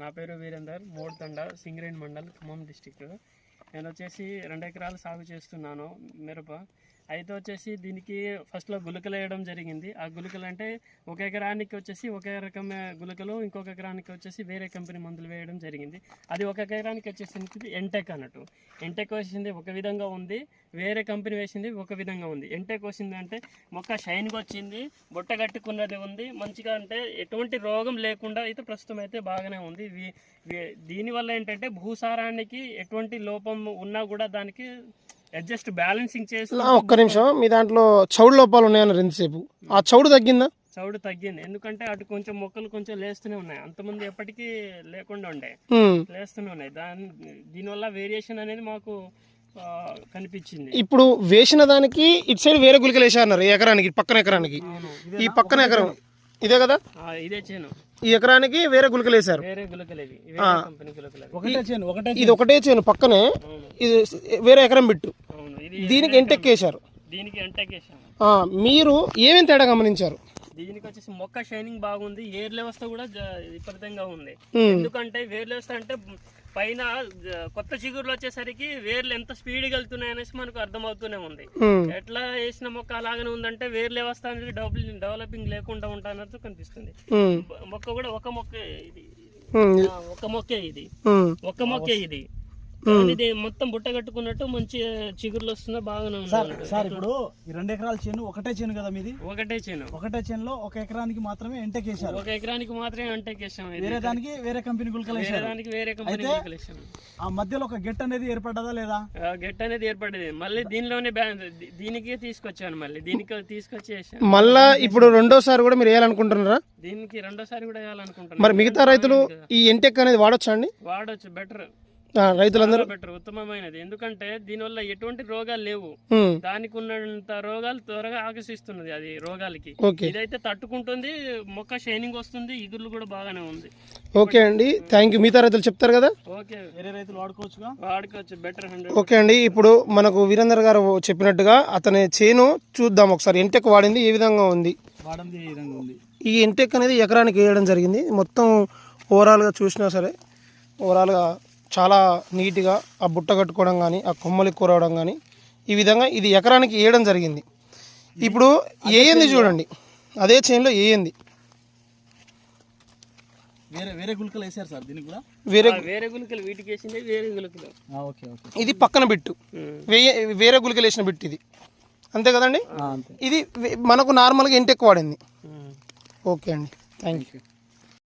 నా పేరు వీరేందర్ మోడ్తండ సింగరేణి మండల్ ఖమ్మం డిస్టిక్ నేను వచ్చేసి రెండు ఎకరాలు సాగు చేస్తున్నాను మిరప. అయితే వచ్చేసి దీనికి ఫస్ట్లో గులకలు వేయడం జరిగింది. ఆ గులకలు అంటే ఒక ఎకరానికి వచ్చేసి ఒకే రకమైన గులకలు ఇంకొక ఎకరానికి వచ్చేసి వేరే కంపెనీ మందులు వేయడం జరిగింది. అది ఒక ఎకరానికి వచ్చేసి ఎంటెక్ అన్నట్టు. ఎంటెక్ వేసింది ఒక విధంగా ఉంది వేరే కంపెనీ వేసింది ఒక విధంగా ఉంది. ఎంటెక్ వచ్చింది అంటే మొక్క షైన్గా వచ్చింది బుట్ట కట్టుకున్నది ఉంది మంచిగా అంటే ఎటువంటి రోగం లేకుండా అయితే ప్రస్తుతం అయితే బాగానే ఉంది. దీనివల్ల ఏంటంటే భూసారానికి ఎటువంటి లోపం ఉన్నా కూడా దానికి అడ్జస్ట్ బ్యాలెన్సింగ్ చేసి ఒక్క నిమిషం. మీ దాంట్లో చౌడు లోపాలు ఉన్నాయన్నారు ఎంతసేపు ఆ చౌడు తగ్గిందా? చౌడు తగ్గింది. ఎందుకంటే అటు కొంచెం మొక్కలు కొంచెం లేస్తూనే ఉన్నాయి. అంతమంది ఎప్పటికీ లేకుండా ఉండే. లేస్తూనే ఉన్నాయి. దాని దీనివల్ల వేరియేషన్ అనేది మాకు కనిపించింది. ఇప్పుడు వేసిన దానికి ఇటు సైడ్ వేరే గులికలు వేసారన్నారు ఎకరానికి పక్కన ఎకరానికి. ఈ పక్కన ఎకరం. ఇదే కదా? ఇదే చేను. ఈ ఎకరానికి వేరే గులికలు వేశారు. వేరే గులకలు ఇవి. వేరే కంపెనీ గులకలు అవి. ఒకటే చేను ఒకటే ఇది ఒకటే చేను పక్కనే ఇది వేరే ఎకరం ఇది దీనికి ఎంటెక్ వేశారు. దీనికి ఎంటకేసాము ఆ, మీరు ఏమేమి తేడా గమనించారు? దీనికి వచ్చేసి మొక్క షైనింగ్ బాగుంది ఏర్ వ్యవస్థ కూడా జ- విపరీతంగా ఉంది. ఎందుకంటే వేర్ల వ్యవస్థ అంటే పైన కొత్త చిగురులు వచ్చేసరికి వేర్లు ఎంత స్పీడ్గా వెళ్తున్నాయి అనేసి మనకు అర్థమవుతూనే ఉంది. ఎట్లా వేసిన మొక్క అలాగనే ఉందంటే వేర్ల వ్యవస్థ అనేది డెవలపింగ్ లేకుండా ఉంటానట్టు కనిపిస్తుంది. మొక్క కూడా ఒక మొక్క ఇది. ఒక మొక్కే ఇది. ఒక మొక్కే ఇది. ఇది మొత్తం బుట్ట కట్టుకున్నట్టు మంచి చిగురులు వస్తున్నా బాగానే. సార్ ఇప్పుడు ఈ రెండు ఎకరాల చేను ఒకటే చేను కదా మీది? ఒకటే చేను. ఒకటే చేనులో ఒక ఎకరానికి మాత్రమే ఎంటెక్ వేశారు ఒక ఎకరానికి మాత్రమే అంటేకేసాం ఇది వేరే దానికి వేరే కంపెనీ గుల్కలు దానికి వేరే కంపెనీ వేసాం. ఆ మధ్యలో ఒక గెట్ అనేది ఏర్పడ్డదా లేదా? ఆ గెట్ అనేది ఏర్పడేది మళ్ళీ దీనిలోనే దీనికి తీసుకొచ్చాను మళ్ళీ. దీనికి తీసుకొచ్చి మళ్ళా ఇప్పుడు రెండోసారి కూడా మీరు వేయాలనుకుంటున్నారా? దీనికి రెండోసారి కూడా వేయాలనుకుంటున్నాను. మరి మిగతా రైతులు ఈ ఎంటెక్ అనేది వాడొచ్చా అండి? వాడొచ్చు. బెటర్. రైతులందరూ బెటర్ ఉత్తమమైనది. ఎందుకంటే దీనివల్ల ఎటువంటి రోగాలు లేవు. దానికి ఉన్నంత రోగాలు త్వరగా ఆకర్షిస్తున్నది అది రోగాలకి. ఓకే. ఇదైతే తట్టుకుంటుంది మొక్క షైనింగ్ వస్తుంది ఇగుర్లు కూడా బాగానే ఉంది. ఓకే అండి. థ్యాంక్ యూ మిగతా రైతులు చెప్తారు కదా? ఓకే. వేరే రైతులు వాడుకోవచ్చుగా? వాడుకోవచ్చు. బెటర్ ఓకే అండి. ఇప్పుడు మనకు వీరేందర్ గారు చెప్పినట్టుగా అతని చేను చూద్దాం ఒకసారి. ఎంటెక్ వాడింది ఏ విధంగా ఉంది? వాడంది ఈ విధంగా ఉంది? ఈ ఎంటెక్ అనేది ఎకరానికి వేయడం జరిగింది. మొత్తం ఓవరాల్గా చూసినా సరే ఓవరాల్గా చాలా నీట్గా ఆ బుట్ట కట్టుకోవడం కానీ ఆ కొమ్మలు కూరవడం కానీ ఈ విధంగా ఇది ఎకరానికి వేయడం జరిగింది. ఇప్పుడు వేయంది చూడండి. అదే చేనులో వేయంది వేరే వేరే గుల్కలు వేశారు సార్ దీనికి కూడా? వేరే వేరే గులికలు వీటికి వేసింది వేరే గులికలు ఓకే ఓకే. ఇది పక్కన బిట్టు. వేయ వేరే గులికలు వేసిన బిట్టు ఇది. అంతే కదండి? అంతే. ఇది మనకు నార్మల్గా ఎంటెక్ వాడింది. ఓకే అండి. Thank you